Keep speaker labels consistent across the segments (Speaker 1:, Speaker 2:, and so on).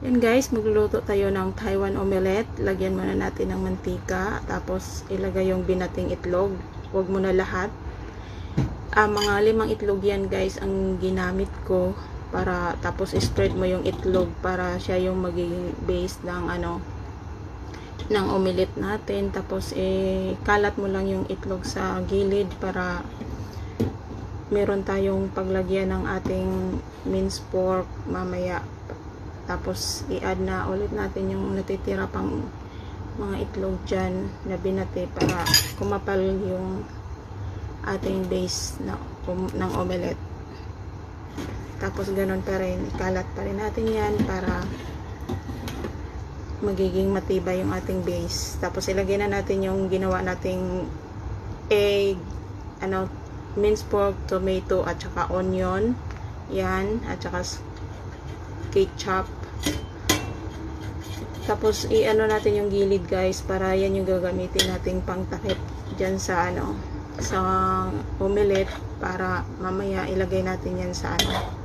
Speaker 1: Yan guys, magluluto tayo ng Taiwan omelette. Lagyan muna natin ng mantika. Tapos ilagay yung binating itlog. Huwag mo na lahat. Ah, mga limang itlog yan guys ang ginamit ko para tapos spread mo yung itlog para siya yung magiging base ng ano ng omelette natin tapos eh kalat mo lang yung itlog sa gilid para meron tayong paglagyan ng ating minced pork mamaya tapos i-add na ulit natin yung natitira pang mga itlog dyan na binati para kumapal yung ating base na, um, ng omelette. Tapos ganun pa rin. Ikalat pa rin natin yan para magiging matibay yung ating base. Tapos ilagay na natin yung ginawa nating egg ano minced pork, tomato at saka onion. Yan at saka ketchup tapos i-ano natin yung gilid guys para yan yung gagamitin nating pangtakip dyan sa ano sa omelette para mamaya ilagay natin yan sa ano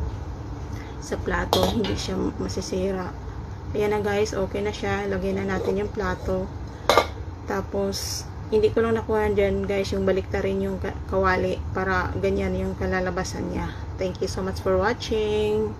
Speaker 1: sa plato. Hindi siya masisira. Ayan na guys okay na siya. Lagay na natin yung plato. Tapos hindi ko lang nakuha dyan guys yung baliktarin yung ka- kawali para ganyan yung kalalabasan niya. Thank you so much for watching